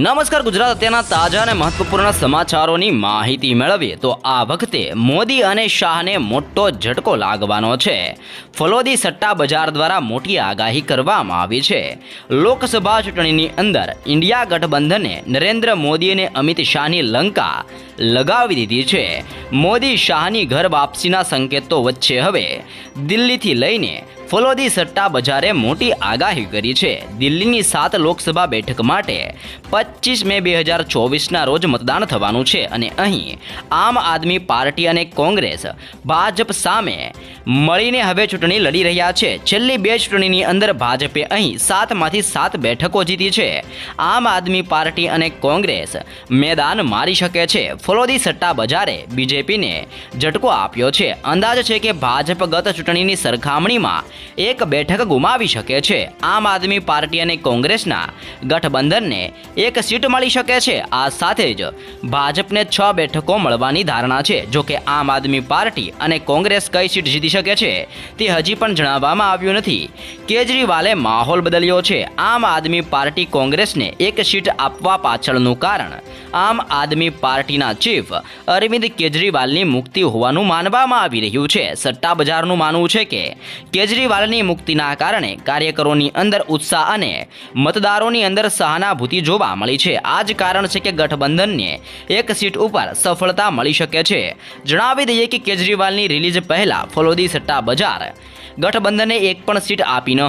નમસ્કાર, ગુજરાત અત્યારના તાજા અને મહત્વપૂર્ણ સમાચારોની માહિતી મેળવીએ તો આ વખતે મોદી અને શાહને મોટો ઝટકો લાગવાનો છે. ફલોદી સટ્ટા બજાર દ્વારા મોટી આગાહી કરવામાં આવી છે. લોકસભા ચૂંટણીની અંદર ઇન્ડિયા ગઠબંધને નરેન્દ્ર મોદી અને અમિત શાહની લંકા લગાવી દીધી છે. મોદી શાહની ઘર વાપસીના સંકેતો વચ્ચે હવે દિલ્હીથી લઈને ફલોદી સટ્ટા બજારે મોટી આગાહી કરી છે. દિલ્હીની સાત લોકસભા બેઠક માટે પચીસ મે બે હજાર ચોવીસના રોજ મતદાન થવાનું છે અને અહીં આમ આદમી પાર્ટી અને કોંગ્રેસ ભાજપ સામે મળીને હવે ચૂંટણી લડી રહ્યા છે. છેલ્લી બે ચૂંટણીની અંદર ભાજપે અહીં સાતમાંથી સાત બેઠકો જીતી છે. આમ આદમી પાર્ટી અને કોંગ્રેસ મેદાન મારી શકે છે. ફલોદી સટ્ટા બજારે બીજેપીને ઝટકો આપ્યો છે. અંદાજ છે કે ભાજપ ગત ચૂંટણીની સરખામણીમાં એક બેઠક ગુમાવી શકે છે. આમ આદમી પાર્ટી અને કોંગ્રેસના ગઠબંધનને એક સીટ મળી શકે છે. આ સાથે જ ભાજપને છ બેઠકો મળવાની ધારણા છે. જોકે આમ આદમી પાર્ટી અને કોંગ્રેસ કઈ સીટ જીતી શકે છે તે હજી પણ જણાવવામાં આવ્યું નથી. કેજરીવાલે માહોલ બદલ્યો છે. આમ આદમી પાર્ટી કોંગ્રેસને એક સીટ આપવા પાછળનું કારણ આમ આદમી પાર્ટીના ચીફ અરવિંદ કેજરીવાલની મુક્તિ હોવાનું માનવામાં આવી રહ્યું છે. સટ્ટા બજારનું માનવું છે કે કેજરીવાલની મુક્તિના કારણે કાર્યકરોની અંદર ઉત્સાહ અને મતદારોની અંદર સહાનુભૂતિ જોવા મળી છે. આ જ કારણ છે કે ગઠબંધનને એક સીટ ઉપર સફળતા મળી શકે છે. જણાવી દઈએ કે કેજરીવાલની રિલીઝ પહેલા ફલોદી સટ્ટા બજાર ગઠબંધને એક પણ સીટ આપી ન